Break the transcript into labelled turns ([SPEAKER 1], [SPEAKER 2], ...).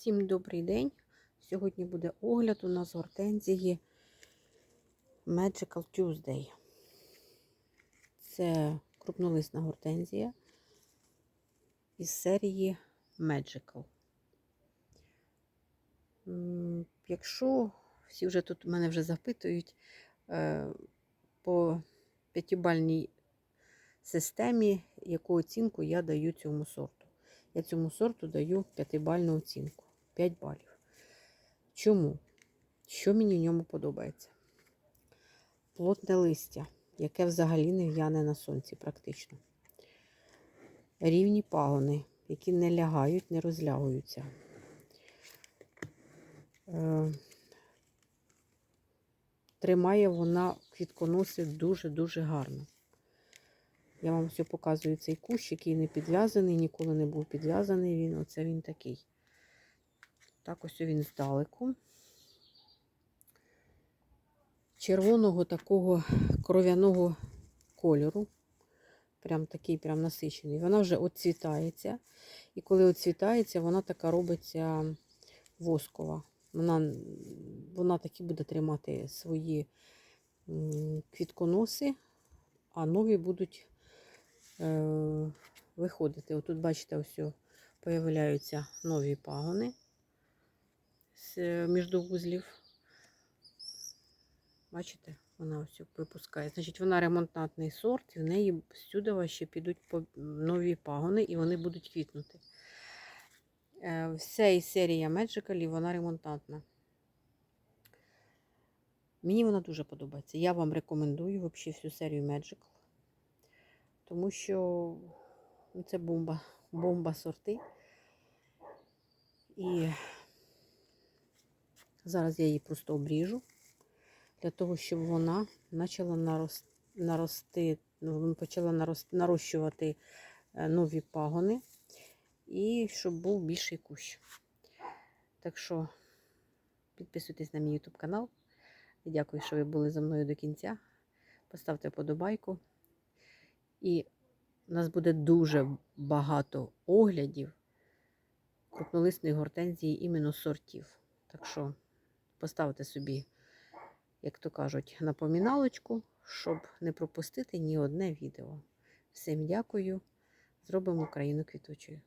[SPEAKER 1] Всім добрий день. Сьогодні буде огляд у нас гортензії Magical Tuesday. Це крупнолисна гортензія із серії Magical. Якщо всі вже тут мене вже запитують е, по п'ятибальній системі, яку оцінку я даю цьому сорту. Я цьому сорту даю п'ятибальну оцінку. 5 балів. Чому? Що мені в ньому подобається? Плотне листя, яке взагалі не в'яне на сонці практично. Рівні пагони, які не лягають, не розлягуються. Е, Тримає вона квітконоси дуже-дуже гарно. Я вам все показую цей кущ, який не підв'язаний, ніколи не був підв'язаний він. Оце він такий. Так ось він здалеку. Червоного такого кров'яного кольору. Прям такий прям насичений. Вона вже оцвітається. І коли оцвітається, вона така робиться воскова. Вона, вона таки буде тримати свої квітконоси, а нові будуть е, виходити. Отут, бачите, ось появляються нові пагони з е, міждовузлів. Бачите, вона ось випускає. Значить, вона ремонтантний сорт, і в неї всюди ще підуть нові пагони, і вони будуть квітнути. Е, Вся і серія Magical, вона ремонтантна. Мені вона дуже подобається. Я вам рекомендую взагалі всю серію Magical. Тому що це бомба, бомба сорти. І зараз я її просто обріжу для того, щоб вона почала нарос- нарости, ну, почала нарощувати е, нові пагони і щоб був більший кущ. Так що підписуйтесь на мій YouTube канал. Дякую, що ви були зі мною до кінця. Поставте вподобайку. І у нас буде дуже багато оглядів крупнолисної гортензії іменно сортів. Так що поставте собі, як то кажуть, напоміналочку, щоб не пропустити ні одне відео. Всім дякую. Зробимо Україну квітучою.